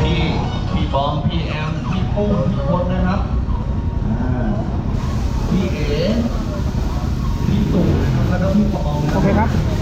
พี่พี่บอมพี่แอมพี่ปุ้งพี่พลนะครับอ่าพี่เอ๋พี่ตู่นะครับแล้วก็พี่ปองนะโอเคครับครับ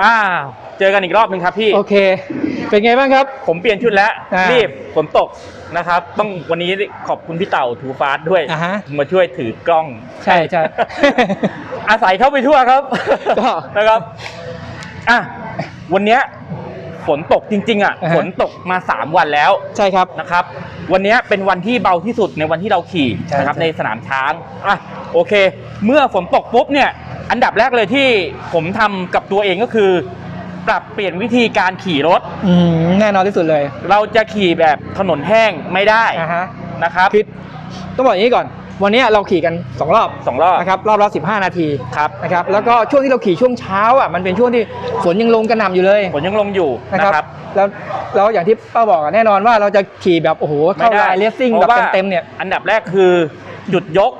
อ่าเจอกันอีกรอบหนึ่งครับพี่ โอเค เป็นไงบ้างครับ ผมเปลี่ยนชุดแล้วอ่ารีรีบฝนตกนะครับ ต้องวันนี้ขอบคุณพี่เต่าทูฟาสด้วย อ่าฮะ มาช่วยถือกล้อง ใช่ใช่ อาศัยเข้าไปทั่วครับ ก็ นะครับอะวันเนี้ยฝ นตกจริงๆอะอ่าฮะ ฝนตกมา 3 วันแล้วใช่ครับ นะครับ วันเนี้ยเป็นวันที่เบาที่สุดในวันที่เราขี่ใช่นะครับใช่ ในสนามช้างอะโอเค เมื่อฝนตกปุ๊บเนี่ยอันดับแรกเลยที่ผมทำกับตัวเองก็คือ ปรับเปลี่ยนวิธีการขี่รถ อืมแน่นอนที่สุดเลยเราจะขี่แบบถนนแห้งไม่ได้อ่าฮะนะครับ คือต้องบอกอย่างนี้ก่อน วันนี้เราขี่กัน 2 รอบสองรอบ นะครับรอบละ15 นาทีครับ นะครับแล้วก็ช่วงที่เราขี่ช่วงเช้าอะมันเป็นช่วงที่ฝนยังลงกระหน่ำอยู่เลยฝนยังลงอยู่นะนะคครัรับบแล้วแล้วอย่างที่ป้าบอกอะแน่นอนว่าเราจะขี่แบบโอ้โหเท่าไรเลสซิ่งพแบบราะว่าเต็มๆเนี่ย อันดับแรกคือจุดยก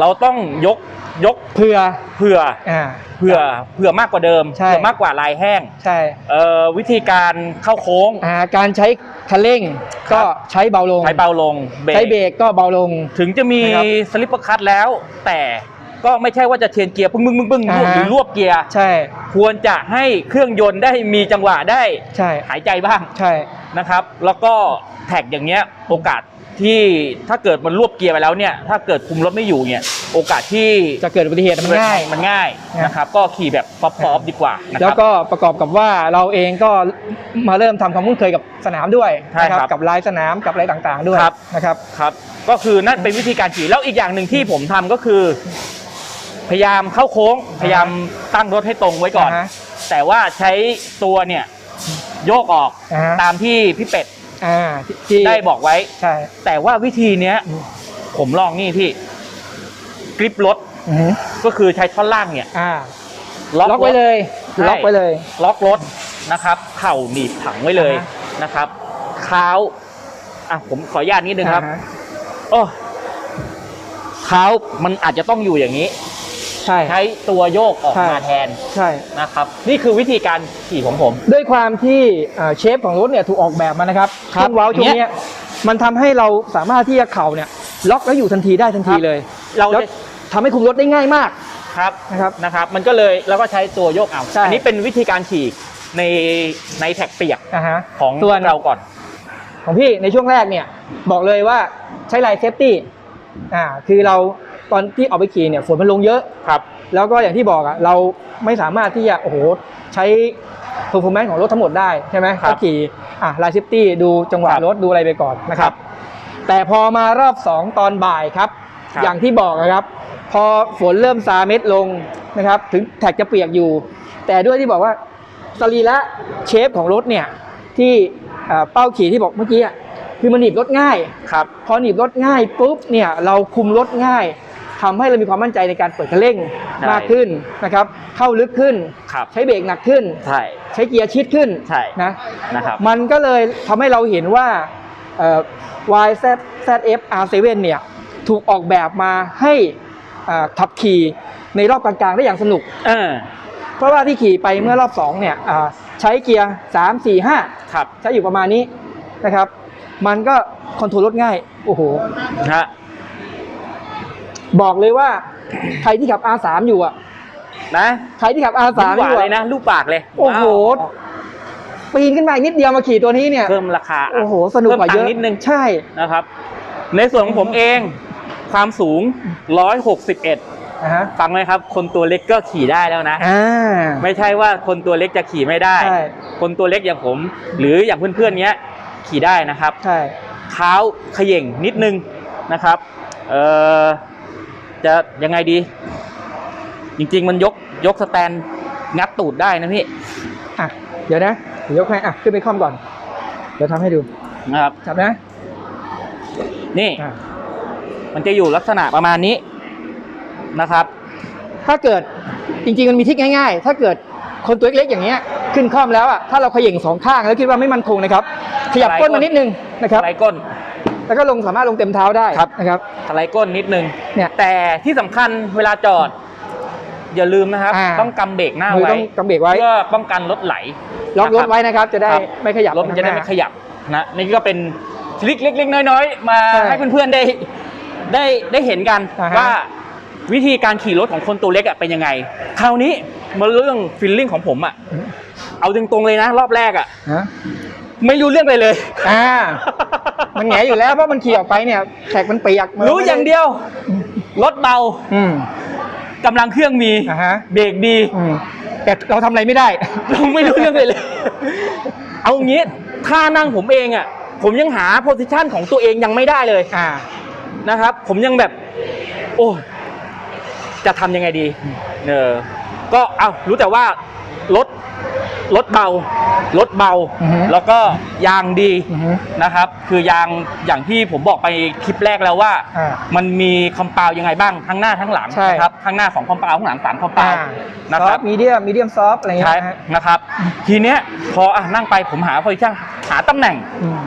เราต้องยก ยกเพื่อเผื่ออ่า เผื่อเผื่อมากกว่าเดิมใช่ เผื่อมากกว่าลายแห้งใช่ เอ่อวิธีการเข้าโค้ง อ่าการใช้คันเร่งครัก็บใช้เบาลง ใช้เบาลงเบรใช้เบรกกก็เบาลง ถึงจะมีนะครับสลิปเปอร์คัตแล้ว แต่ก็ไม่ใช่ว่าจะเชนเกียร์ปึ้งปึ้งปึ้งปึ้งอ่าฮะ หรือรวบเกียร์ใช่ควรจะให้เครื่องยนต์ได้มีจังหวะได้ใช่หายใจบ้าง ใช่ นะครับแล้วก็แท็กอย่างเงี้ยโอกาสที่ถ้าเกิดมันรวบเกียร์ไปแล้วเนี่ยถ้าเกิดคุมรถไม่อยู่เนี่ย โอกาสที่จะเกิดอุบัติเหตุมันง่ายมันง่ายนะนะครับก็ขี่แบบซอฟต์ๆดีกว่านะคแล้วรับก็ประกอบกับว่าเราเองก็มาเริ่มทำความคุ้นเคยกับสนามด้วยใช่นะครับกับลายสนามกับอะไรต่างๆด้วยครับนะครับครับ ก็คือนั่นเป็นวิธีการขี่แล้วอีกอย่างหนึ่งที่ผมทำก็คือ พยายามเข้าโค้ง พยายามตั้งรถให้ตรงไว้ก่อนอ่าฮะแต่ว่าใช้ตัวเนี่ยโยกออกอ่าฮะตามที่พี่เป็ดอ่าที่ที่ได้บอกไว้ใช่แต่ว่าวิธีเนี้ยผมลองนี่พี่ กริปรถอือฮึก็คือใช้ท่อนล่างเนี่ยอ่าล็อกล็อกไว้รถ เลยใช่ ล็อกไว้เลย ล็อกรถนะครับ เข่าหนีบถังไว้เลยอ่าฮะนะครับเท้าอะผมขออนุญาตนิดนึงครับอ่าฮะโอ้เท้ามันอาจจะต้องอยู่อย่างนี้ ใช่ ใช้ตัวโยกออกใช่มาแทนใช่ นะครับ นี่คือวิธีการขี่ของผม ด้วยความที่เอ่อเชฟของรถเนี่ยถูกออกแบบมานะครับครับช่วงเว้าช่วงอย่างเงี้เนี้ยยมันทำให้เราสามารถที่จะเข่าเนี่ยล็อกแล้วอยู่ทันทีได้ทันทีเลย เราแล้วจะ ทำให้คุมรถได้ง่ายมาก ครับนะครับนะครับมันก็เลยเราก็ใช้ตัวโยกเอาใช่ อันี้เป็นวิธีการขี่ในในแท็กเปียกอ่าฮะ ของส่วน เราก่อน ของพี่ในช่วงแรกเนี่ยบอกเลยว่าใช้ลายเซฟตี้อ่าคือเราตอนที่ออกไปขี่เนี่ยฝนมันลงเยอะ ครับ แล้วก็อย่างที่บอกอะเราไม่สามารถที่จะโอ้โหใช้ performance ของรถทั้งหมดได้ใช่ไหมครับก็ขี่อะลายเซฟตี้ดูจังหวะครับรถดูอะไรไปก่อนนะคครัรับบแต่พอมารอบ 2 ตอนบ่ายครับ ครับอย่างที่บอกนะครับ พอฝนเริ่มซาเม็ดลงนะครับ ถึงแท็กจะเปียกอยู่ แต่ด้วยที่บอกว่าสรีระเชฟของรถเนี่ยที่อ่าเป้าขี่ที่บอกเมื่อกี้อะคือมันหนีบรถง่ายครับพอหนีบรถง่ายปุ๊บเนี่ยเราคุมรถง่ายทำให้เรามีความมั่นใจในการเปิดคันเร่งใช่มากขึ้นนะครับ เข้าลึกขึ้นครับใช้เบรกหนักขึ้น ใช่ใช้เกียร์ชิดขึ้นใช่นะนะครับมันก็เลยทำให้เราเห็นว่าเอ่อ YZF R7 เนี่ยถูกออกแบบมาให้อ่า ขับขี่ในรอบกลางๆได้อย่างสนุก เออ เพราะว่าที่ขี่ไปเมื่อรอบ2เนี่ยอ่าใช้เกียร์3 4 5ครับ ใช้อยู่ประมาณนี้นะครับ มันก็คอนโทรลรถง่าย โอ้โห ฮะ บอกเลยว่าใครที่ขับ R3 อยู่อะ นะใครที่ขับ R3 ยิ้มหอวานยู่เลยอะนะ ลูกปากเลยโอ้โหว้าวปีนขึ้นมาอีกนิดเดียวมาขี่ตัวนี้เนี่ย เพิ่มราคา โอ้โห สนุกกว่าเยอะพิ่มตังค์นิดนึง ใช่ นะครับ ในส่วนของผมเอง ความสูง 161นะฮะฟังไหมครับ คนตัวเล็กก็ขี่ได้แล้วนะ อ่าไม่ใช่ว่าคนตัวเล็กจะขี่ไม่ได้ ใช่คนตัวเล็กอย่างผม หรืออย่างเพื่อนๆเนี้ยขี่ได้นะครับ ใช่เท้าเขย่งนิดนึงนะครับเอ่อจะยังไงดี จริงๆมันยกยกสแตนงัดตูดได้นะพี่อะเดี๋ยวนะเดี๋ยวยกให้อะขึ้นไปคล่อมก่อน เดี๋ยวทำให้ดูนะครับจับนะนี่ อะ มันจะอยู่ลักษณะประมาณนี้นะครับ ถ้าเกิดจริงๆมันมีทริคง่าย ๆ ถ้าเกิดคนตัวเล็กๆอย่างเงี้ยขึ้นคล่อมแล้วอะถ้าเราเขย่งสองข้างแล้วคิดว่าไม่มั่นคงนะครับ ขยับก้นมานิดนึงนะครับสไลด์ก้น แล้วก็ลงสามารถลงเต็มเท้าได้ครับ นะครับสไลด์ก้นนิดนึงเนี่ยแต่ที่สำคัญเวลาจอด อย่าลืมนะครับ อ่า ต้องกำเบรกหน้ามือไว้ต้องกำเบรกไว้เพื่อป้องกันรถไหลล็อกรถไว้นะครับ จะได้ครับไม่ขยับ รถมันจะได้ไม่ข้างหขน้ายับนะนี่ก็เป็นทริคเล็กๆน้อยๆ มาใช่ ให้เพื่อนๆได้ ได้ได้เห็นกันอ่าฮะ ว่าวิธีการขี่รถของคนตัวเล็กอะเป็นยังไง คราวนี้มาเรื่องฟีลลิ่งของผมอะเอาตรงๆเลยนะ รอบแรกอะฮะไม่รู้เรื่องอะไรเลย อ่า มันแหงอยู่แล้วเพราะมันขี่ออกไปเนี่ยแท็กมันเปียกมันรู้อย่างเดียว รถเบาอืม กำลังเครื่องมีอ่าฮะ เบรกดี อืมแต่เราทำอะไรไม่ได้ เราไม่รู้เรื่องเลยเลย เอางี้ท่านั่งผมเองอะ ผมยังหาโพสิชันของตัวเองยังไม่ได้เลย อ่า นะครับ ผมยังแบบ โอ้ยจะทำยังไงดีเออก็เอารู้แต่ว่ารถรถเบารถเบาอือฮึแล้วก็ยางดีอือฮึนะครับ คือยางอย่างที่ผมบอกไปคลิปแรกแล้วว่าอ่ามันมีคอมเปาวยังไงบ้างทั้งหน้าทั้งหลังใช่นะครับทั้งหน้าของคอมเปาวข้างหลังสามคอมเปาวอ่านะซคอรัฟบมีเดียมมีเดียมซอฟอะไรอย่างใช่เงี้ยนะฮะนะครับ ทีเนี้ยพออะนั่งไปผมหาโพซิชั่นหาตำแหน่งอืม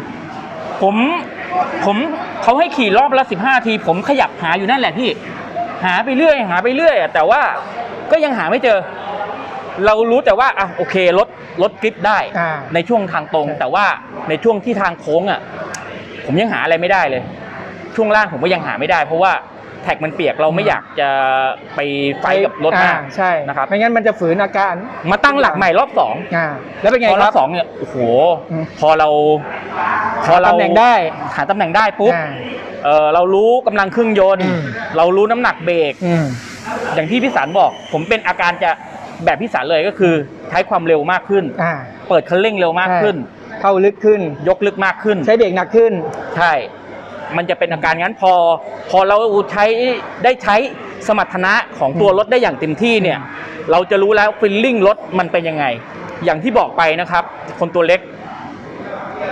ผม ผมเขาให้ขี่รอบละสิบห้าที ผมขยับหาอยู่นั่นแหละพี่ หาไปเรื่อย หาไปเรื่อยอะแต่ว่าก็ยังหาไม่เจอ เรารู้แต่ว่าอะโอเครถรถกริปได้อ่าในช่วงทางตรง ใช่ แต่ว่าในช่วงที่ทางโค้งอะผมยังหาอะไรไม่ได้เลย ช่วงล่างผมก็ยังหาไม่ได้ เพราะว่า แท็กมันเปียกเราไม่อยากจะไปไฟท์กับรถมากอ่ใช่นะครับไม่งั้นมันจะฝืนอาการมาตั้งหลักใหม่รอบสองอ่าแล้วเป็นไงพอครอรับบสองเนี่ยโอ้โหอืมพอเราพอเราตำแหน่งได้หาตำแหน่งได้ปุ๊บอ่าเออเรารู้กำลังเครื่องยนต์อืมเรารู้น้ำหนักเบรกอืมอย่างที่พี่สารบอก ผมเป็นอาการจะแบบพี่สารเลยก็คือใช้ความเร็วมากขึ้นอ่าเปิดคันเร่งเร็วมากขึ้น เข้าลึกขึ้น ยกลึกมากขึ้น ใช้เบรกหนักขึ้น ใช่ มันจะเป็นอาการงั้นพอ พอเราใช้ได้ใช้สมรรถนะของตัวรถได้อย่างเต็มที่เนี่ยเราจะรู้แล้วฟิลลิ่งรถมันเป็นยังไง อย่างที่บอกไปนะครับ คนตัวเล็ก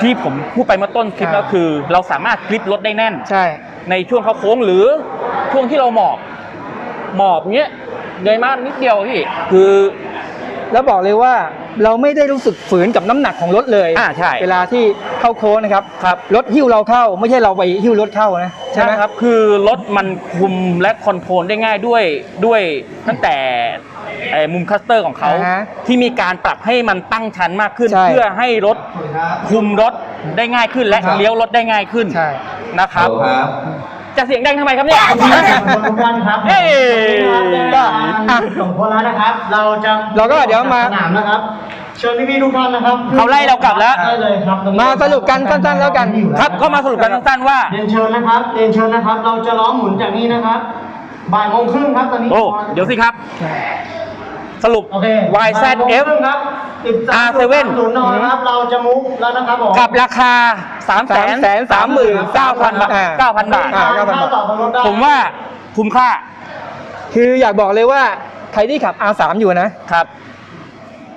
ที่ผมพูดไปเมื่อต้นคลิปอ่าก็คือ เราสามารถกริปรถได้แน่น ใช่ ในช่วงเข้าโค้งหรือช่วงที่เราหมอบหมอบเงี้ยเงยมากนิดเดียวพี่คือ แล้วบอกเลยว่า เราไม่ได้รู้สึกฝืนกับน้ำหนักของรถเลยอ่าใช่ เวลาที่เข้าโค้งนะครับครับ รถหิ้วเราเข้าไม่ใช่เราไปหิ้วรถเข้านะใช่ใช่ไหมครับคือรถมันคุมและคอนโทรลได้ง่ายด้วยด้วยตั้งแต่เอ่อมุมคัสเตอร์ของเขา อ่าฮะที่มีการปรับให้มันตั้งชั้นมากขึ้น ใช่เพื่อให้รถคุมรถได้ง่ายขึ้นและครับ เลี้ยวรถได้ง่ายขึ้นใช่ นะครับครับจะเสียงดังทำไมครับเนี่ยทุกท่านครับเฮ้ย ก็อะสองคนแล้วนะครับ เราจะเราก็เดี๋ยวมา สนามนะครับ เชิญพี่ๆทุกท่านนะครับเขาไล่เรากลับแล้ว ได้เลยครับตรงนี้มาสรุปกันสั้นๆแล้วกันครับก็มาสรุปกันสั้นๆว่า เรียนเชิญนะครับเรียนเชิญนะครับ เราจะล้อมหมุนจากนี้นะครับบ่ายโมงครึ่งครับตอนนี้โอ้ เดี๋ยวสิครับ สรุป โอเค YZF บ่ายโมงครึ่งครับ13 R7 ศูนย์นอนนะครับเราจะมุกแล้วนะครับผมกับราคา 3 3 3 9 0 0 0บาทอ่า9,000 บาท อ่าค่าต่อบนรถได้ ผมว่าคุ้มค่า คืออยากบอกเลยว่า ใครที่ขับ R3 อยู่นะ ครับ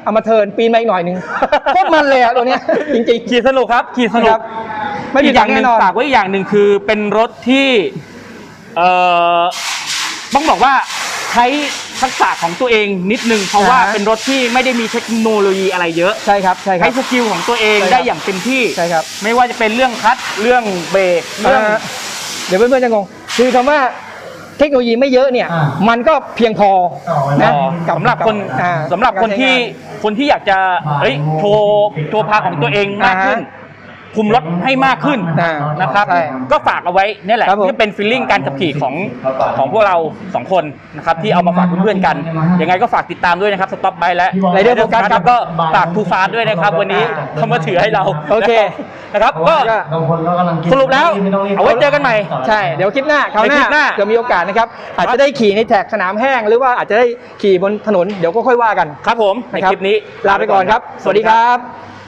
เอามาเทิร์นปีนมาอีกหน่อยหนึงโคตรมันเลยอะตัวเนี้ยจริงๆ ขี่สนุกครับขี่สนุคกรับไม่มีอีกอย่างหแน่นึ่งนอน ฝากไว้อีกอย่างหนึ่งคือเป็นรถที่เอ่อต้องบอกว่าใช้ทักษะของตัวเองนิดนึงเพราะว่าอ่าฮะ เป็นรถที่ไม่ได้มีเทคโนโลยีอะไรเยอะใช่ครับใช่ครัใช้บ สกิลของตัวเองใช่ครับ ได้อย่างเต็มที่ ใช่ครับ ไม่ว่าจะเป็นเรื่องคลัตช์เรื่องเบรกเรื่อง อ่าเดี๋ยวเพื่อนๆจะงง คือคำว่าเทคโนโลยีไม่เยอะเนี่ย อ่ามันก็เพียงพอต่อไว้นะสำหรับคนอ่าสำหรับคนที่การใช้ง คนที่อยากจะเอ้ยโชว์โชว์พาของตัวเองมากขึ้น คุมรถให้มากขึ้นอ่านะครับ ใช่ก็ฝากเอาไว้นี่แหละครับผมนี่เป็นฟีลลิ่งการขับขี่ของของพวกเราสองคนนะครับที่เอามาฝากเพื่อนๆกันยังไงก็ฝากติดตามด้วยนะครับสต็อปไบและ Rider Focus ครับก็ฝากทูฟาสด้วยนะครับ วันนี้เขามาถือให้เราโอเค นะครับก็ บางคนก็กำลังกินสรุปแล้วไม่ต้งรีบเอาไว้เจอกันใหม่ ใช่ เดี๋ยวคลิปหน้าคราวหในคลิปหน้า น้าเดี๋ยวมีโอกาสนะครับ อาจจะได้ขี่ในแท็กสนามแห้ง หรือว่าอาจจะได้ขี่บนถนน เดี๋ยวก็ค่อยว่ากันครับผม ในนะรับคลิปนี้ ลาไปก่อนครับ สวัสดีครับ